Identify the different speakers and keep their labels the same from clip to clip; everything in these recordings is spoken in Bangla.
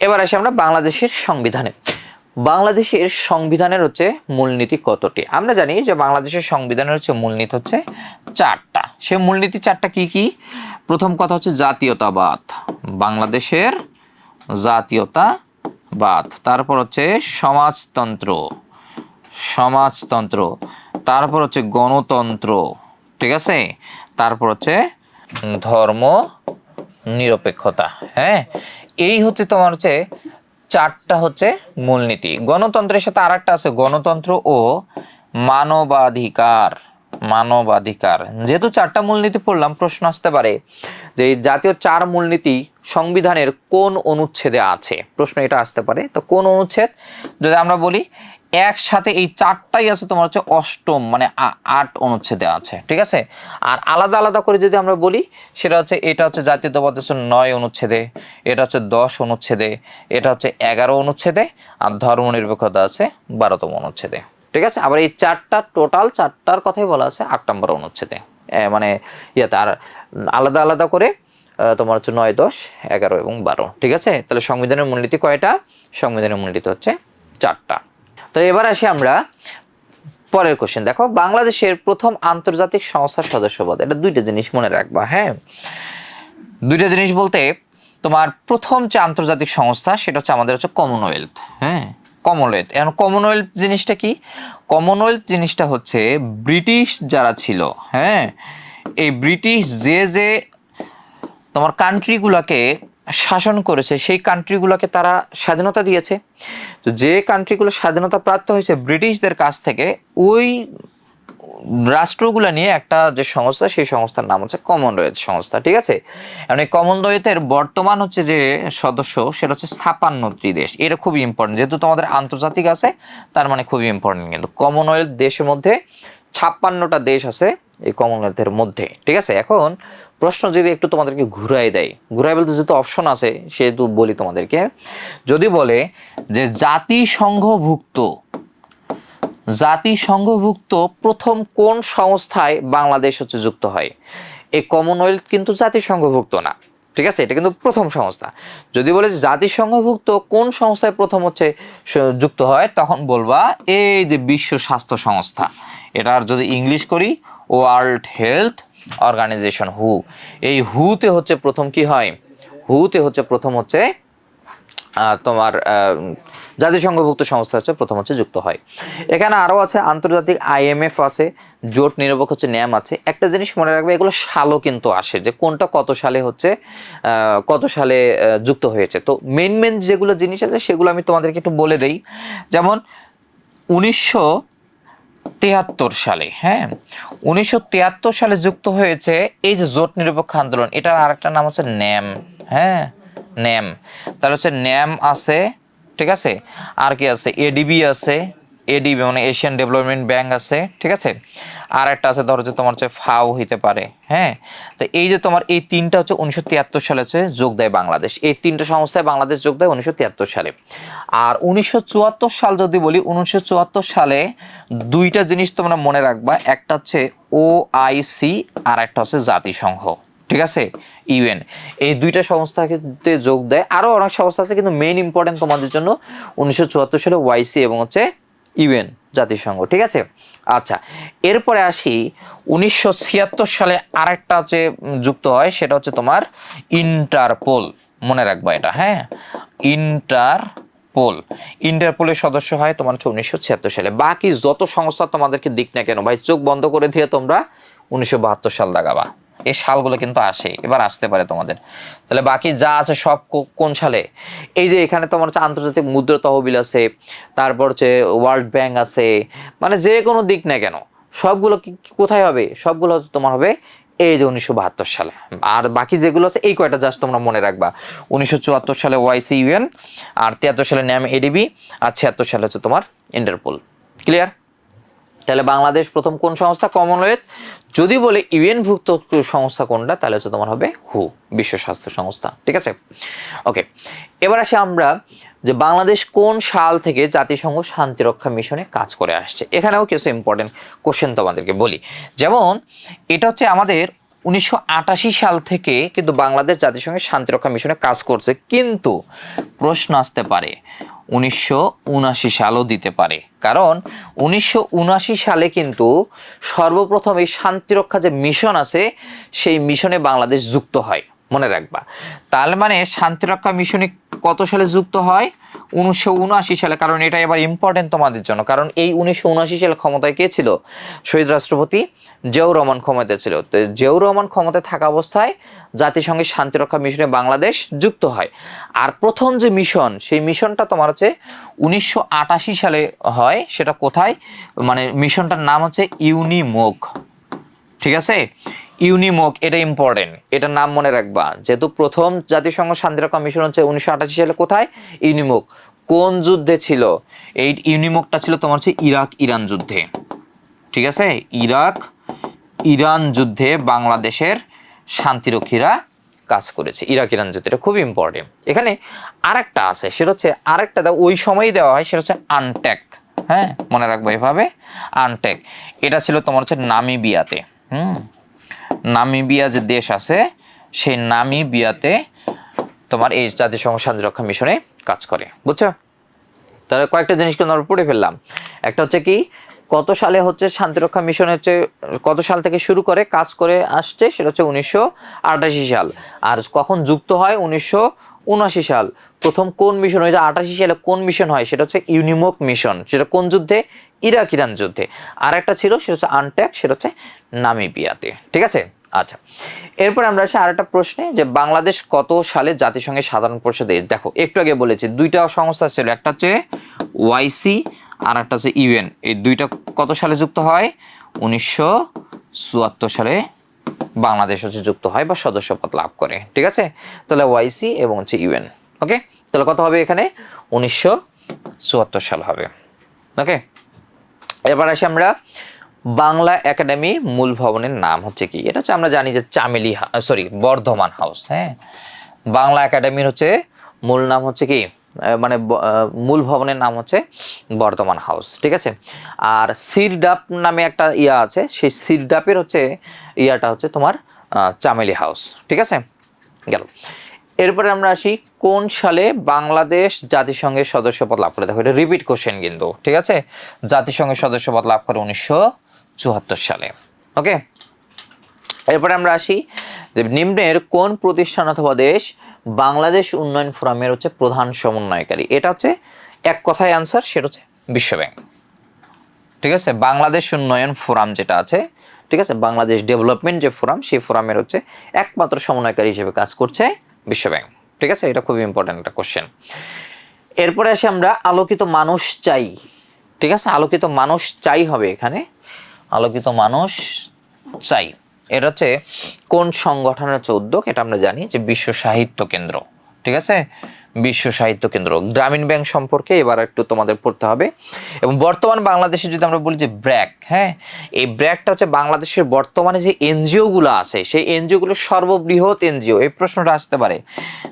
Speaker 1: এবার আসি আমরা বাংলাদেশের সংবিধানে। বাংলাদেশের সংবিধানের হচ্ছে মূলনীতি কতটি? আমরা জানি যে বাংলাদেশের সংবিধানের হচ্ছে মূলনীতি হচ্ছে চারটা। সে মূলনীতি চারটা কি কি? প্রথম কথা হচ্ছে জাতীয়তাবাদ। বাংলাদেশের জাতীয়তাবাদ। তারপর হচ্ছে সমাজতন্ত্র। সমাজতন্ত্র। তারপর হচ্ছে গণতন্ত্র। ঠিক আছে? তারপর হচ্ছে ধর্ম নিরপেক্ষতা হ্যাঁ? এই হচ্ছে তোমার হচ্ছে চারটা হচ্ছে মূলনীতি। গণতন্ত্রের সাথে আর একটা আছে, গণতন্ত্র ও মানবাধিকার মানবাধিকার। যেহেতু চারটা মূলনীতি পড়লাম, প্রশ্ন আসতে পারে যে জাতীয় চার মূলনীতি সংবিধানের কোন অনুচ্ছেদে আছে? প্রশ্ন এটা আসতে পারে। তো কোন অনুচ্ছেদ? যদি আমরা বলি একসাথে এই চারটাই আছে তোমার হচ্ছে অষ্টম মানে আট অনুচ্ছেদে আছে, ঠিক আছে? আর আলাদা আলাদা করে যদি আমরা বলি, সেটা হচ্ছে, এটা হচ্ছে জাতীয়তাবাদ নয় অনুচ্ছেদে, এটা হচ্ছে দশ অনুচ্ছেদে, এটা হচ্ছে এগারো অনুচ্ছেদে, আর ধর্মনিরপেক্ষতা আছে বারোতম অনুচ্ছেদে, ঠিক আছে? আবার এই চারটা টোটাল চারটার কথাই বলা আছে আট নম্বর অনুচ্ছেদে মানে ইয়াতে, আর আলাদা আলাদা করে তোমার হচ্ছে নয়, দশ, এগারো এবং বারো, ঠিক আছে? তাহলে সংবিধানের মূলনীতি কয়টা? সংবিধানের মূলনীতি হচ্ছে চারটা। তো এবার আসি আমরা পরের কোশ্চেন দেখো, বাংলাদেশের প্রথম আন্তর্জাতিক সংস্থার সদস্যপদ। এটা দুইটা জিনিস মনে রাখবা হ্যাঁ? দুইটা জিনিস বলতে, তোমার প্রথম যে আন্তর্জাতিক সংস্থা, সেটা হচ্ছে আমাদের হচ্ছে কমনওয়েলথ হ্যাঁ? কমনওয়েলথ এখন কমনওয়েলথ জিনিসটা কি? কমনওয়েলথ জিনিসটা হচ্ছে ব্রিটিশ যারা ছিল হ্যাঁ? এই ব্রিটিশ যে যে তোমার কান্ট্রিগুলোকে শাসন করেছে, সেই কান্ট্রিগুলোকে তারা স্বাধীনতা দিয়েছে। তো যে কান্ট্রিগুলো স্বাধীনতা প্রাপ্ত হয়েছে ব্রিটিশদের কাছ থেকে, ওই রাষ্ট্রগুলো নিয়ে একটা যে সংস্থা, সেই সংস্থার নাম হচ্ছে কমনওয়েলথ সংস্থা, ঠিক আছে? এই কমনওয়েলথের বর্তমান হচ্ছে যে সদস্য, সেটা হচ্ছে ছাপান্নটি দেশ। এটা খুবই ইম্পর্টেন্ট যেহেতু তোমাদের আন্তর্জাতিক আছে, তার মানে খুবই ইম্পর্টেন্ট কিন্তু কমনওয়েলথ দেশের মধ্যে ছাপ্পান্নটা দেশ আছে এই কমনওয়েলথের মধ্যে, ঠিক আছে? এখন প্রশ্ন যদি একটু তোমাদেরকে ঘুরাই দেয় ঘুরাই বলতে যেহেতু অপশন আছে, সেহেতু বলি তোমাদেরকে। যদি বলে যে জাতিসংঘভুক্ত জাতিসংঘভুক্ত প্রথম কোন সংস্থায় বাংলাদেশ হচ্ছে যুক্ত হয়? এই কমনওয়েলথ কিন্তু জাতিসংঘভুক্ত না, ঠিক আছে? এটা কিন্তু প্রথম সংস্থা। যদি বলে জাতিসংঘভুক্ত কোন সংস্থায় প্রথম হচ্ছে যুক্ত হয়, তখন বলবা এই যে বিশ্ব স্বাস্থ্য সংস্থা। এটার যদি ইংলিশ করি ওয়ার্ল্ড হেলথ অর্গানাইজেশন হু এই হুতে হচ্ছে প্রথম কি হয়? হুতে হচ্ছে প্রথম হচ্ছে তোমার জাতিসংঘভুক্ত সংস্থা হচ্ছে প্রথম হচ্ছে যুক্ত হয়। এখানে আরও আছে আন্তর্জাতিক আইএমএফ আছে, জোট নিরপেক্ষ হচ্ছে ন্যাম আছে। একটা জিনিস মনে রাখবে, এগুলো সালও কিন্তু আসে যে কোনটা কত সালে হচ্ছে কত সালে যুক্ত হয়েছে। তো মেন মেন যেগুলো জিনিস আছে, সেগুলো আমি তোমাদেরকে একটু বলে দেই। যেমন উনিশশো তিয়াত্তর সালে হ্যাঁ? উনিশশো তিয়াত্তর সালে যুক্ত হয়েছে এই যে জোট নিরপেক্ষ আন্দোলন, এটার আরেকটা নাম হচ্ছে ন্যাম হ্যাঁ? ন্যাম। তাহলে হচ্ছে ন্যাম আছে, ঠিক আছে? আর কি আছে? এডিবি আছে এডিবি মানে এশিয়ান ডেভেলপমেন্ট ব্যাংক আছে, ঠিক আছে? আর একটা আছে, ধরো যে তোমার হচ্ছে ফাও হইতে পারে হ্যাঁ? তো এই যে তোমার এই তিনটা হচ্ছে উনিশশো তিয়াত্তর সালে হচ্ছে যোগ দেয় বাংলাদেশ। এই তিনটা সংস্থায় বাংলাদেশ যোগ দেয় উনিশশো তিয়াত্তর সালে। আর উনিশশো চুয়াত্তর সাল যদি বলি, উনিশশো চুয়াত্তর সালে দুইটা জিনিস তোমরা মনে রাখবা, একটা হচ্ছে ও আইসি আর একটা হচ্ছে জাতিসংঘ, ঠিক আছে? ইউএন। এই দুইটা সংস্থাতে যোগ দেয়। আরও অনেক সংস্থা আছে কিন্তু মেইন ইম্পর্টেন্ট তোমাদের জন্য উনিশশো চুয়াত্তর সালে ওয়াইসি এবং হচ্ছে ইউএন জাতিসংঘ ঠিক আছে? আচ্ছা এরপরে আসি উনিশশো ছিয়াত্তর সালে আরেকটা উম, যুক্ত হয় সেটা হচ্ছে তোমার ইন্টারপোল। মনে রাখবা এটা হ্যাঁ? ইন্টারপোল। ইন্টারপোলের সদস্য হয় তোমার হচ্ছে উনিশশো ছিয়াত্তর সালে। বাকি যত সংস্থা তোমাদেরকে দিক না কেন ভাই চোখ বন্ধ করে দিয়ে তোমরা উনিশশো বাহাত্তর সাল দাগাবা। এই সালগুলো কিন্তু আসে, এবার আসতে পারে তোমাদের। তাহলে বাকি যা আছে সব কোন সালে এই যে এখানে তোমার হচ্ছে আন্তর্জাতিক মুদ্রা তহবিল আছে, তারপর হচ্ছে ওয়ার্ল্ড ব্যাংক আছে মানে যে কোনো দিক না কেন, সবগুলো কোথায় হবে? সবগুলো তোমার হবে এই যে উনিশশো বাহাত্তর সালে। আর বাকি যেগুলো আছে, এই কয়টা জাস্ট তোমরা মনে রাখবা। উনিশশো চুয়াত্তর সালে ওয়াইসি ইউএন, আর তিয়াত্তর সালে ন্যাম এডিবি, আর ছিয়াত্তর সালে হচ্ছে তোমার ইন্টারপোল। ক্লিয়ার? তাহলে বাংলাদেশ প্রথম কোন সংস্থা? কমনওয়েলথ যদি বলে ইউএনভুক্ত সংস্থা কোনটা, তাহলে হচ্ছে তোমার হবে হু বিশ্ব স্বাস্থ্য সংস্থা। ঠিক আছে? ওকে এবার আসি আমরা যে বাংলাদেশ কোন সাল থেকে জাতিসংঘ শান্তিরক্ষা মিশনে কাজ করে আসছে। এখানেও কিছু ইম্পর্টেন্ট কোশ্চেন তোমাদেরকে বলি। যেমন, এটা হচ্ছে আমাদের উনিশশো আটাশি সাল থেকে কিন্তু বাংলাদেশ জাতিসংঘের শান্তিরক্ষা মিশনে কাজ করছে। কিন্তু প্রশ্ন আসতে পারে উনিশশো সালও দিতে পারে। কারণ উনিশশো সালে কিন্তু সর্বপ্রথম এই শান্তিরক্ষা যে মিশন আছে, সেই মিশনে বাংলাদেশ যুক্ত হয়। মনে রাখবা। তাহলে মানে শান্তিরক্ষা মিশনে কত সালে যুক্ত হয়? উনিশশো সালে, কারণ এটা এবার ইম্পর্টেন্ট তোমাদের জন্য। কারণ এই উনিশশো সালে ক্ষমতায় কে ছিল? শহীদ রাষ্ট্রপতি জিয়াউর রহমান ক্ষমতায় ছিল। তো জিয়াউর রহমান ক্ষমতায় থাকা অবস্থায় জাতিসংঘের শান্তিরক্ষা মিশনে বাংলাদেশ যুক্ত হয়। আর প্রথম যে মিশন সেই মিশনটা তোমার হচ্ছে উনিশশো আটাশি সালে হয়। সেটা কোথায়? মানে মিশনটার নাম হচ্ছে ইউনিমোক ঠিক আছে? ইউনিমোক, এটা ইম্পর্টেন্ট এটার নাম মনে রাখবা। যেহেতু প্রথম জাতিসংঘ শান্তিরক্ষা মিশন হচ্ছে উনিশশো আটাশি সালে কোথায়? ইউনিমোক। কোন যুদ্ধে ছিল? এই ইউনিমোকটা ছিল তোমার হচ্ছে ইরাক, ইরান যুদ্ধে। ঠিক আছে? ইরাক, ইরান যুদ্ধে বাংলাদেশের শান্তিরক্ষীরা কাজ করেছে। ইরাক, ইরান যুদ্ধে, এটা খুব ইম্পর্টেন্ট এখানে আরেকটা আছে, সেটা হচ্ছে আরেকটা ওই সময়ই দেওয়া হয়, সেটা হচ্ছে আনটেক। হ্যাঁ? মনে রাখব এভাবে? আনটেক। এটা ছিল তোমার হচ্ছে নামিবিয়াতে। হুম? নামিবিয়া যে দেশ আছে, সেই নামিবিয়াতে তোমার এই জাতিসংঘ শান্তিরক্ষা মিশনে কাজ করে, বুঝছ? তাহলে কয়েকটা জিনিস কিন্তু আমরা পড়ে ফেললাম। একটা হচ্ছে কি, কত সালে হচ্ছে শান্তিরক্ষা মিশন হচ্ছে, কত সাল থেকে শুরু করে, কাজ করে আসছে, সেটা হচ্ছে উনিশশো আটাশি সাল। আর কখন যুক্ত হয়? উনিশশো উনআশি সাল। প্রথম কোন মিশন যে আটাশি সালে কোন মিশন হয়? সেটা হচ্ছে ইউনিমোক মিশন। সেটা কোন যুদ্ধে? ইরাক ইরান যুদ্ধে। আর একটা ছিল, সেটা হচ্ছে আনট্যাক, সেটা হচ্ছে নামিবিয়াতে। ঠিক আছে? আচ্ছা। এরপর আমরা আসি আরেকটা প্রশ্নে, যে বাংলাদেশ কত সালে জাতিসংঘের সাধারণ পরিষদে, দেখো, একটু আগে বলেছি, দুইটা সংস্থা ছিল, একটা হচ্ছে ওয়াইসি আর একটা হচ্ছে ইউএন। এই দুইটা কত সালে যুক্ত হয়? উনিশশো চুয়াত্তর সালে বাংলাদেশ হচ্ছে যুক্ত হয় বা সদস্যপদ লাভ করে। ঠিক আছে? তাহলে ওয়াইসি এবং হচ্ছে ইউএন। ওকে? তাহলে কত হবে এখানে? উনিশশো চুয়াত্তর সাল হবে। ওকে? এবার আসি আমরা বাংলা একাডেমি মূল ভবনের নাম হচ্ছে কি? এটা হচ্ছে আমরা জানি যে চামেলি সরি বর্ধমান হাউস হ্যাঁ? বাংলা একাডেমির হচ্ছে মূল নাম হচ্ছে কি? মানে মূল ভবনের নাম হচ্ছে বর্ধমান হাউস ঠিক আছে? আর সিরডাপ নামে একটা ইয়া আছে, সেই সিরডাপের হচ্ছে ইয়াটা হচ্ছে তোমার চামেলি হাউস ঠিক আছে? গেল। এরপরে আমরা আসি, কোন সালে বাংলাদেশ জাতিসংঘের সদস্যপদ লাভ করে? দেখো, এটা রিপিট কোশ্চেন কিন্তু, ঠিক আছে? জাতিসংঘের সদস্যপদ লাভ করে উনিশশো চুয়াত্তর সালে ওকে এরপরে আমরা আসি, যে নিম্নের কোন প্রতিষ্ঠান অথবা দেশ বাংলাদেশ উন্নয়ন ফোরামের হচ্ছে প্রধান সমন্বয়কারী? এটা হচ্ছে এক কথায় অ্যান্সার সেটা হচ্ছে বিশ্বব্যাংক, ঠিক আছে? বাংলাদেশ উন্নয়ন ফোরাম যেটা আছে, ঠিক আছে? বাংলাদেশ ডেভেলপমেন্ট যে ফোরাম, সেই ফোরামের হচ্ছে একমাত্র সমন্বয়কারী হিসেবে কাজ করছে বিশ্বব্যাংক। ঠিক আছে? এটা খুব ইম্পর্ট্যান্ট একটা কোশ্চেন এরপরে আসি আমরা, আলোকিত মানুষ চাই। ঠিক আছে? আলোকিত মানুষ চাই হবে এখানে। আলোকিত মানুষ চাই। এটা হচ্ছে কোন সংগঠনের হচ্ছে উদ্যোগ? এটা আমরা জানি যে বিশ্ব সাহিত্য কেন্দ্র। ঠিক আছে? বিশ্ব সাহিত্য কেন্দ্র। গ্রামীণ ব্যাংক সম্পর্কে এবার একটু তোমাদের পড়তে হবে। এবং বর্তমান বাংলাদেশে যদি আমরা বলি যে ব্র্যাক হ্যাঁ এই ব্র্যাকটা হচ্ছে বাংলাদেশের বর্তমানে যে এনজিওগুলো আছে, সেই এনজিও গুলোর সর্ববৃহৎ এনজিও। এই প্রশ্নটা আসতে পারে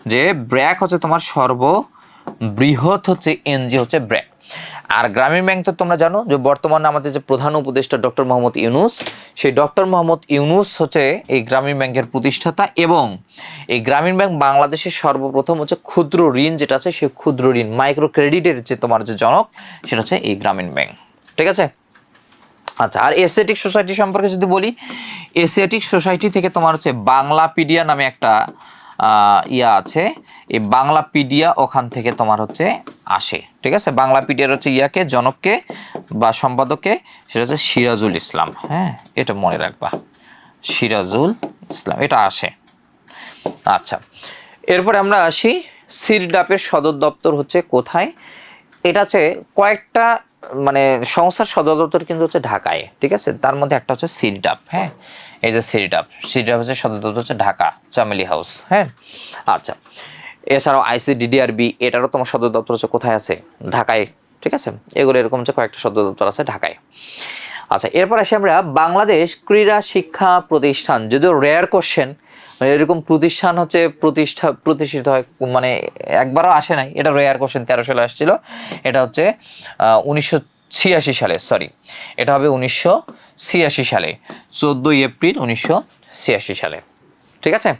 Speaker 1: যে ব্র্যাক হচ্ছে তোমার সর্ববৃহৎ হচ্ছে এনজিও হচ্ছে ব্র্যাক। আর গ্রামীণ ব্যাংক তো তোমরা জানো যে বর্তমানে আমাদের যে প্রধান উপদেষ্টা ডক্টর মোহাম্মদ ইউনুস, সেই ডক্টর মোহাম্মদ ইউনুস হচ্ছে এই গ্রামীণ ব্যাংকের প্রতিষ্ঠাতা এবং এই গ্রামীণ ব্যাংক বাংলাদেশের সর্বপ্রথম হচ্ছে ক্ষুদ্র ঋণ যেটা আছে সেই ক্ষুদ্র ঋণ মাইক্রো ক্রেডিটের যে তোমার যে জনক, সেটা হচ্ছে এই গ্রামীণ ব্যাংক। ঠিক আছে? আচ্ছা আর এসিয়াটিক সোসাইটি সম্পর্কে যদি বলি, এসিয়াটিক সোসাইটি থেকে তোমার হচ্ছে বাংলাপিডিয়া নামে একটা ইয়া আছে। এই বাংলাপিডিয়া ওখান থেকে তোমার হচ্ছে আসে। ঠিক আছে? বাংলাপিডিয়ার হচ্ছে ইয়াকে, জনককে বা সম্পাদককে, সেটা হচ্ছে সিরাজুল ইসলাম। হ্যাঁ? এটা মনে রাখবা। সিরাজুল ইসলাম। এটা আসে। আচ্ছা। এরপরে আমরা আসি। সিরডাপের সদর দপ্তর হচ্ছে কোথায়? এটা হচ্ছে কয়েকটা মানে সংস্থার সদর দপ্তর কিন্তু হচ্ছে ঢাকায়। ঠিক আছে? তার মধ্যে একটা হচ্ছে সিরডাপ। হ্যাঁ? এই যে সিরডাপ সিরডাপ হচ্ছে সদর দপ্তর হচ্ছে ঢাকা, চামেলি হাউস হ্যাঁ? আচ্ছা এছাড়াও আইসিডিডিআরবি এটারও তোমার সদর দপ্তর হচ্ছে কোথায় আছে? ঢাকায়, ঠিক আছে? এগুলো এরকম হচ্ছে কয়েকটা সদর দপ্তর আছে ঢাকায়। আচ্ছা এরপর আসি আমরা বাংলাদেশ ক্রীড়া শিক্ষা প্রতিষ্ঠান, যদিও রেয়ার কোশ্চেন এরকম প্রতিষ্ঠান হচ্ছে প্রতিষ্ঠা, প্রতিষ্ঠিত হয় মানে একবারও আসে নাই, এটা রেয়ার কোশ্চেন তেরো সালে আসছিল, এটা হচ্ছে উনিশশো ছিয়াশি সালে সরি এটা হবে উনিশশো ছিয়াশি সালে চোদ্দোই এপ্রিল উনিশশো ছিয়াশি সালে। ঠিক আছে?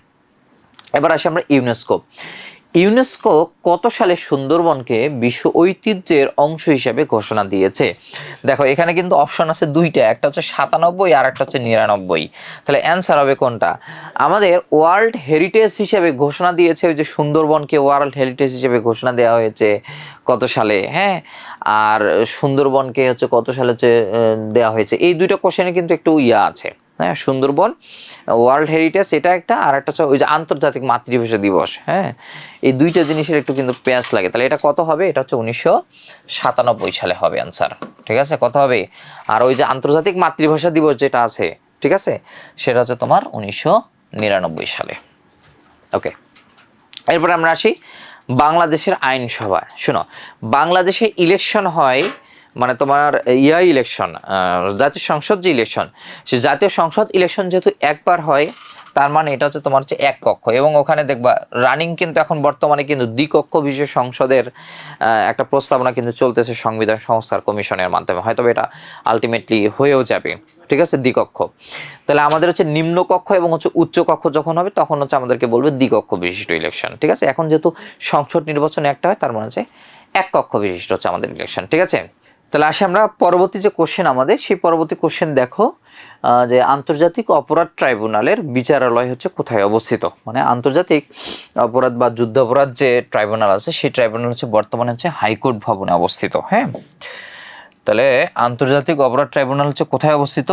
Speaker 1: এবার আসি আমরা ইউনেস্কো। ইউনেস্কো কত সালে সুন্দরবনকে বিশ্ব ঐতিহ্যের অংশ হিসেবে ঘোষণা দিয়েছে? দেখো, এখানে কিন্তু অপশন আছে দুইটা, একটা হচ্ছে সাতানব্বই আর একটা হচ্ছে নিরানব্বই। তাহলে অ্যান্সার হবে কোনটা? আমাদের ওয়ার্ল্ড হেরিটেজ হিসেবে ঘোষণা দিয়েছে ওই যে সুন্দরবনকে ওয়ার্ল্ড হেরিটেজ হিসেবে ঘোষণা দেওয়া হয়েছে কত সালে হ্যাঁ? আর সুন্দরবনকে হচ্ছে কত সালে হচ্ছে দেওয়া হয়েছে? এই দুইটা কোশ্চেনে কিন্তু একটু ইয়া আছে। হ্যাঁ সুন্দরবন ওয়ার্ল্ড হেরিটেজ এটা একটা, আর একটা হচ্ছে ওই যে আন্তর্জাতিক মাতৃভাষা দিবস হ্যাঁ। এই দুইটা জিনিসের একটু কিন্তু পেঁয়াজ লাগে। তাহলে এটা কত হবে? এটা হচ্ছে উনিশশো সাতানব্বই সালে হবে অ্যান্সার ঠিক আছে? কত হবে? আর ওই যে আন্তর্জাতিক মাতৃভাষা দিবস যেটা আছে, ঠিক আছে? সেটা হচ্ছে তোমার উনিশশো নিরানব্বই সালে। ওকে এরপরে আমরা আসি বাংলাদেশের আইনসভা শোনো, বাংলাদেশে ইলেকশন হয় মানে তোমার ইয়া ইলেকশন জাতীয় সংসদ যে ইলেকশন সে জাতীয় সংসদ ইলেকশন যেহেতু একবার হয়, তার মানে এটা হচ্ছে তোমার হচ্ছে এক কক্ষ। এবং ওখানে দেখবা রানিং কিন্তু এখন বর্তমানে কিন্তু দ্বিকক্ষ বিশেষ সংসদের একটা প্রস্তাবনা কিন্তু চলতেছে সংবিধান সংস্থার কমিশনের মাধ্যমে। হয়তো এটা আলটিমেটলি হয়েও যাবে। ঠিক আছে? দ্বিকক্ষ। তাহলে আমাদের হচ্ছে নিম্ন কক্ষ এবং হচ্ছে উচ্চ কক্ষ যখন হবে, তখন হচ্ছে আমাদেরকে বলবে দ্বিকক্ষ বিশিষ্ট ইলেকশন ঠিক আছে? এখন যেহেতু সংসদ নির্বাচন একটা হয়, তার মানে হচ্ছে এক কক্ষ বিশিষ্ট হচ্ছে আমাদের ইলেকশন ঠিক আছে? তাহলে আসে আমরা পরবর্তী যে কোশ্চেন আমাদের, সেই পরবর্তী কোশ্চেন দেখো যে আন্তর্জাতিক অপরাধ ট্রাইব্যুনালের বিচারালয় হচ্ছে কোথায় অবস্থিত? মানে আন্তর্জাতিক অপরাধ বা যুদ্ধ অপরাধ যে ট্রাইব্যুনাল আছে, সেই ট্রাইব্যুনাল হচ্ছে বর্তমানে হচ্ছে হাইকোর্ট ভবনে অবস্থিত হ্যাঁ? তাহলে আন্তর্জাতিক অপরাধ ট্রাইব্যুনাল হচ্ছে কোথায় অবস্থিত?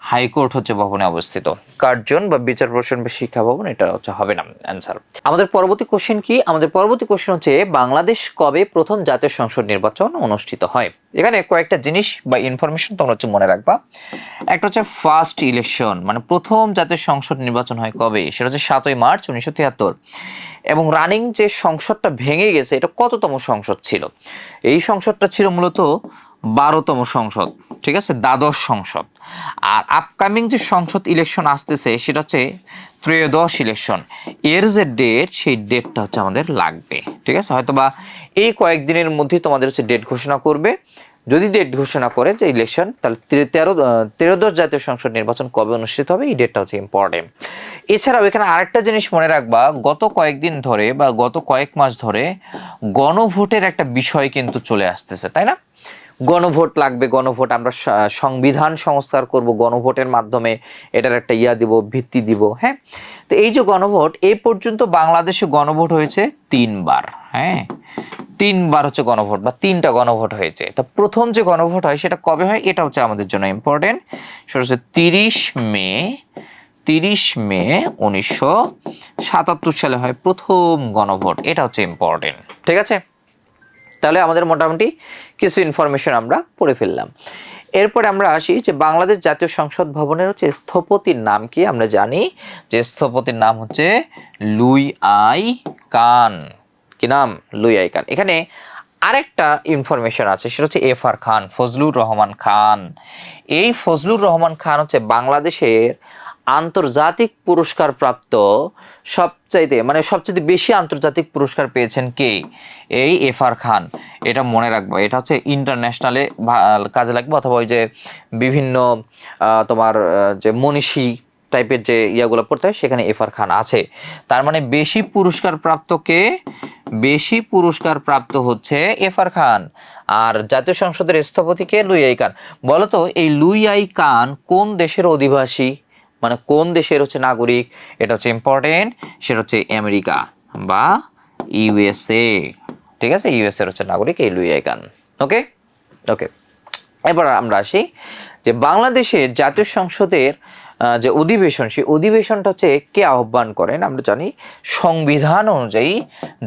Speaker 1: হাইকোর্ট হচ্ছে ভবনে অবস্থিত। কার্জন বা বিচার প্রশাসন বা শিক্ষা ভবন, এটা হচ্ছে হবে না অ্যান্সার আমাদের পরবর্তী কোশ্চেন কি? আমাদের পরবর্তী কোশ্চেন হচ্ছে, বাংলাদেশ কবে প্রথম জাতীয় সংসদ নির্বাচন অনুষ্ঠিত হয়? এখানে কয়েকটা জিনিস বা ইনফরমেশন তোমরা হচ্ছে মনে রাখবা। একটা হচ্ছে ফার্স্ট ইলেকশন মানে প্রথম জাতীয় সংসদ নির্বাচন হয় কবে? সেটা হচ্ছে সাতই মার্চ উনিশশো তিয়াত্তর। এবং রানিং যে সংসদটা ভেঙে গেছে, এটা কততম সংসদ ছিল? এই সংসদটা ছিল মূলত বারোতম সংসদ, ঠিক আছে? দ্বাদশ সংসদ। আর আপকামিং যে সংসদ ইলেকশন আসতেছে, সেটা হচ্ছে ত্রয়োদশ ইলেকশন এর যে ডেট সেই ডেটটা হচ্ছে আমাদের লাগবে, ঠিক আছে? হয়তো বা এই কয়েকদিনের মধ্যেই তোমাদের হচ্ছে ডেট ঘোষণা করবে। যদি ডেট ঘোষণা করে যে ইলেকশন তাহলে তেরো তেরোদশ জাতীয় সংসদ নির্বাচন কবে অনুষ্ঠিত হবে? এই ডেটটা হচ্ছে ইম্পর্টেন্ট এছাড়াও এখানে আরেকটা জিনিস মনে রাখবা, গত কয়েকদিন ধরে বা গত কয়েক মাস ধরে গণভোটের একটা বিষয় কিন্তু চলে আসতেছে, তাই না? গণভোট লাগবে, গণভোট আমরা সংবিধান সংস্কার করব, গণভোটের মাধ্যমে এটার একটা ইয়া দিব, ভিত্তি দিব হ্যাঁ? তো এই যে গণভোট, এ পর্যন্ত বাংলাদেশে গণভোট হয়েছে তিনবার হ্যাঁ? তিনবার হচ্ছে গণভোট বা তিনটা গণভোট হয়েছে। তা প্রথম যে গণভোট হয় সেটা কবে হয়? এটা হচ্ছে আমাদের জন্য ইম্পর্টেন্ট সেটা হচ্ছে তিরিশ মে তিরিশ মে উনিশশো সাতাত্তর সালে হয় প্রথম গণভোট। এটা হচ্ছে ইম্পর্টেন্ট ঠিক আছে? তাহলে আমাদের মোটামুটি কিছু ইনফরমেশন আমরা পড়ে ফেললাম। এরপরে আমরা আসি যে বাংলাদেশ জাতীয় সংসদ ভবনের হচ্ছে স্থপতির নাম কি? আমরা জানি যে স্থপতির নাম হচ্ছে লুই আই কান। কি নাম? লুই আই কান। এখানে আরেকটা ইনফরমেশন আছে, সেটা হচ্ছে এফ আর খান, ফজলুর রহমান খান। এই ফজলুর রহমান খান হচ্ছে বাংলাদেশের আন্তর্জাতিক পুরস্কার প্রাপ্ত সবচাইতে মানে সবচেয়ে বেশি আন্তর্জাতিক পুরস্কার পেয়েছেন কে? এই এফ আর খান। এটা মনে রাখব, এটা হচ্ছে ইন্টারন্যাশনালে কাজে লাগবে অথবা ওই যে বিভিন্ন তোমার যে মনীষী টাইপের যে ইয়াগুলো পড়তে হয়, সেখানে এফ আর খান আছে। তার মানে বেশি পুরস্কার প্রাপ্ত কে? বেশি পুরস্কার প্রাপ্ত হচ্ছে এফ আর খান। আর জাতীয় সংসদের স্থপতি কে? লুই আই খান বলতো এই লুই আই খান কোন দেশের অধিবাসী? মানে কোন দেশের হচ্ছে নাগরিক? এটা হচ্ছে ইম্পর্টেন্ট সেটা হচ্ছে আমেরিকা বা ইউএসএ ঠিক আছে? ইউএসএ হচ্ছে নাগরিক এই লুই আই ওকে ওকে এবার আমরা আসি যে বাংলাদেশে জাতীয় সংসদের যে অধিবেশন, সেই অধিবেশনটা হচ্ছে কে আহ্বান করেন? আমরা জানি সংবিধান অনুযায়ী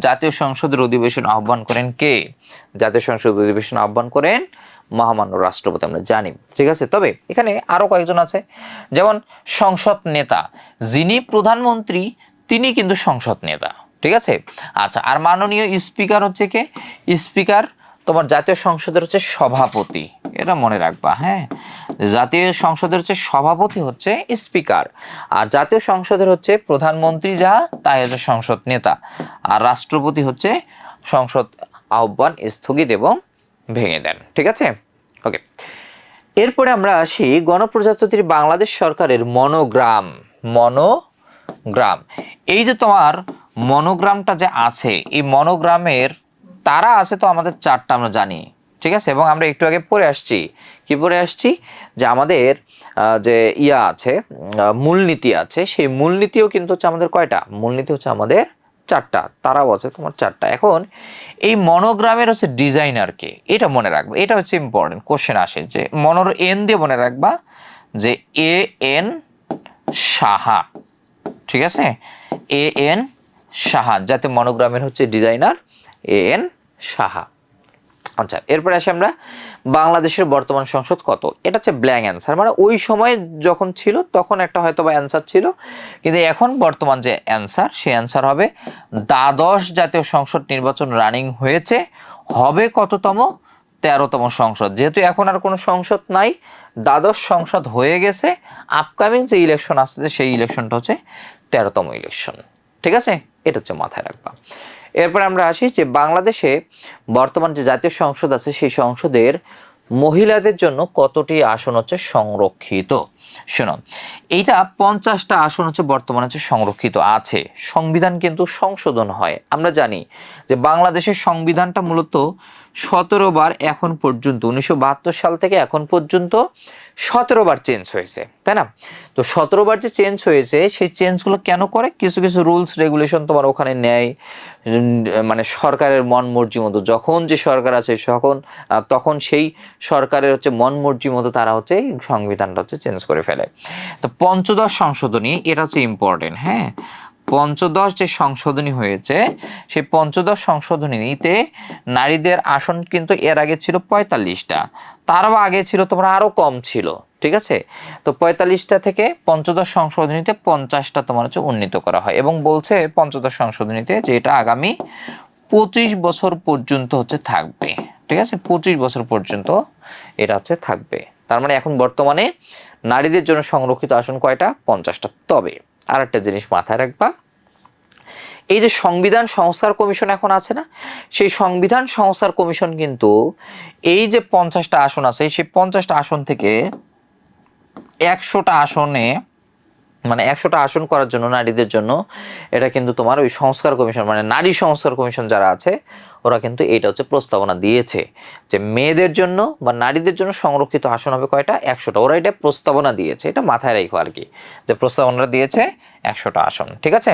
Speaker 1: জাতীয় সংসদের অধিবেশন আহ্বান করেন কে? জাতীয় সংসদ অধিবেশন আহ্বান করেন মহামান্য রাষ্ট্রপতি আমরা জানি, ঠিক আছে? তবে এখানে আরও কয়েকজন আছে। যেমন সংসদ নেতা, যিনি প্রধানমন্ত্রী, তিনি কিন্তু সংসদ নেতা, ঠিক আছে? আচ্ছা আর মাননীয় স্পিকার হচ্ছে কে? স্পিকার তোমার জাতীয় সংসদের হচ্ছে সভাপতি, এটা মনে রাখবা হ্যাঁ? জাতীয় সংসদের হচ্ছে সভাপতি হচ্ছে স্পিকার, আর জাতীয় সংসদের হচ্ছে প্রধানমন্ত্রী যা তাই হচ্ছে সংসদ নেতা, আর রাষ্ট্রপতি হচ্ছে সংসদ আহ্বান স্থগিত এবং ভেঙে দেন, ঠিক আছে? ওকে এরপরে আমরা আসি গণপ্রজাতন্ত্রী বাংলাদেশ সরকারের মনোগ্রাম মনোগ্রাম। এই যে তোমার মনোগ্রামটা যে আছে, এই মনোগ্রামের তারা আছে তো আমাদের চারটা, আমরা জানি, ঠিক আছে? এবং আমরা একটু আগে পড়ে আসছি। কি পড়ে আসছি? যে আমাদের যে ইয়া আছে মূলনীতি আছে, সেই মূলনীতিও কিন্তু হচ্ছে আমাদের কয়টা? মূলনীতি হচ্ছে আমাদের চারটা, তারাও আছে, তোমার চারটা। এখন এই মনোগ্রামের হচ্ছে ডিজাইনার কে এটা মনে রাখবে, এটা হচ্ছে ইম্পর্টেন্ট কোশ্চেন আসে যে মনোর এন দিয়ে মনে রাখবা যে এ এন সাহা, ঠিক আছে? এ এন সাহা, যাতে মনোগ্রামের হচ্ছে ডিজাইনার এ এন সাহা। আচ্ছা এরপরে আসি আমরা, বাংলাদেশের বর্তমান সংসদ কত? এটা হচ্ছে ব্ল্যাঙ্ক অ্যান্সার মানে ওই সময় যখন ছিল, তখন একটা হয়তো বা অ্যান্সার ছিল, কিন্তু এখন বর্তমান যে অ্যান্সার সেই অ্যান্সার হবে, দ্বাদশ জাতীয় সংসদ নির্বাচন রানিং হয়েছে, হবে কততম? তেরোতম সংসদ। যেহেতু এখন আর কোনো সংসদ নাই, দ্বাদশ সংসদ হয়ে গেছে আপকামিং যে ইলেকশন আসছে, সেই ইলেকশনটা হচ্ছে তেরোতম ইলেকশন ঠিক আছে? এটা হচ্ছে মাথায় রাখবা। এরপর আমরা আসি যে বাংলাদেশে বর্তমান যে জাতীয় সংসদ আছে, সেই সংসদের মহিলাদের জন্য কতটি আসন হচ্ছে সংরক্ষিত? শোনো, এইটা পঞ্চাশটা আসন হচ্ছে বর্তমানে হচ্ছে সংরক্ষিত আছে। সংবিধান কিন্তু সংশোধন হয়। আমরা জানি যে বাংলাদেশের সংবিধানটা মূলত সতেরো বার এখন পর্যন্ত, উনিশশো বাহাত্তর সাল থেকে এখন পর্যন্ত সতেরো বার চেঞ্জ হয়েছে, তাই না? তো সতেরো বার যে চেঞ্জ হয়েছে, সেই চেঞ্জগুলো কেন করে? কিছু কিছু রুলস রেগুলেশন তোমার ওখানে নেয় মানে সরকারের মন মর্জি মতো। যখন যে সরকার আছে তখন তখন সেই সরকারের হচ্ছে মন মর্জি মতো তারা হচ্ছে সংবিধানটা হচ্ছে চেঞ্জ করে ফেলে। তো পঞ্চদশ সংশোধনী, এটা হচ্ছে ইম্পর্টেন্ট হ্যাঁ? পঞ্চদশ যে সংশোধনী হয়েছে, সেই পঞ্চদশ সংশোধনীতে নারীদের আসন কিন্তু এর আগে ছিল পঁয়তাল্লিশটা। তারও আগে ছিল তোমরা আরও কম ছিল, ঠিক আছে? তো পঁয়তাল্লিশটা থেকে পঞ্চদশ সংশোধনীতে পঞ্চাশটা তোমার হচ্ছে উন্নীত করা হয় এবং বলছে পঞ্চদশ সংশোধনীতে যে এটা আগামী পঁচিশ বছর পর্যন্ত হচ্ছে থাকবে, ঠিক আছে? পঁচিশ বছর পর্যন্ত এটা হচ্ছে থাকবে। তার মানে এখন বর্তমানে নারীদের জন্য সংরক্ষিত আসন কয়টা? পঞ্চাশটা। তবে আর একটা জিনিস মাথায় রাখবা। এই যে সংবিধান সংস্কার কমিশন এখন আছে না, সেই সংবিধান সংস্কার কমিশন কিন্তু এই যে পঞ্চাশটা আসন আছে, সেই পঞ্চাশটা আসন থেকে একশোটা আসনে মানে একশোটা আসন করার জন্য নারীদের জন্য, এটা কিন্তু তোমার ওই সংস্কার কমিশন মানে নারী সংস্কার কমিশন যারা আছে, ওরা কিন্তু এটা হচ্ছে প্রস্তাবনা দিয়েছে যে মেয়েদের জন্য বা নারীদের জন্য সংরক্ষিত আসন হবে কয়টা? একশোটা। ওরা এটা প্রস্তাবনা দিয়েছে, এটা মাথায় রেখো আর কি, যে প্রস্তাবনা দিয়েছে একশোটা আসন, ঠিক আছে?